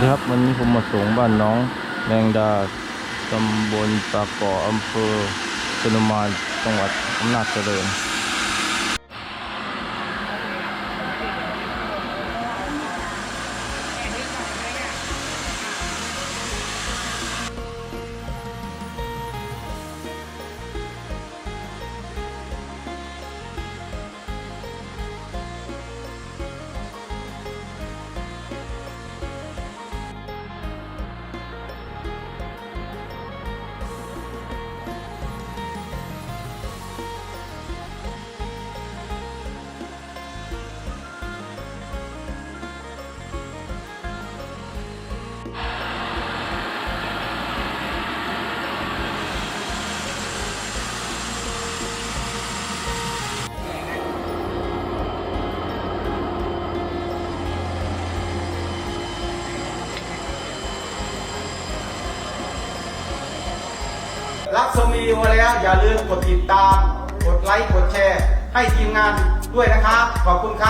ดีครับวันนี้ผมมาส่งบ้านน้องแมงดาตำบลปากก่ออำเภอชนมานจังหวัดอำนาจเจริญ รักชมวิดีโอแล้ว อย่าลืมกดติดตาม กดไลค์ กดแชร์ ให้ทีมงานด้วยนะครับ ขอบคุณครับ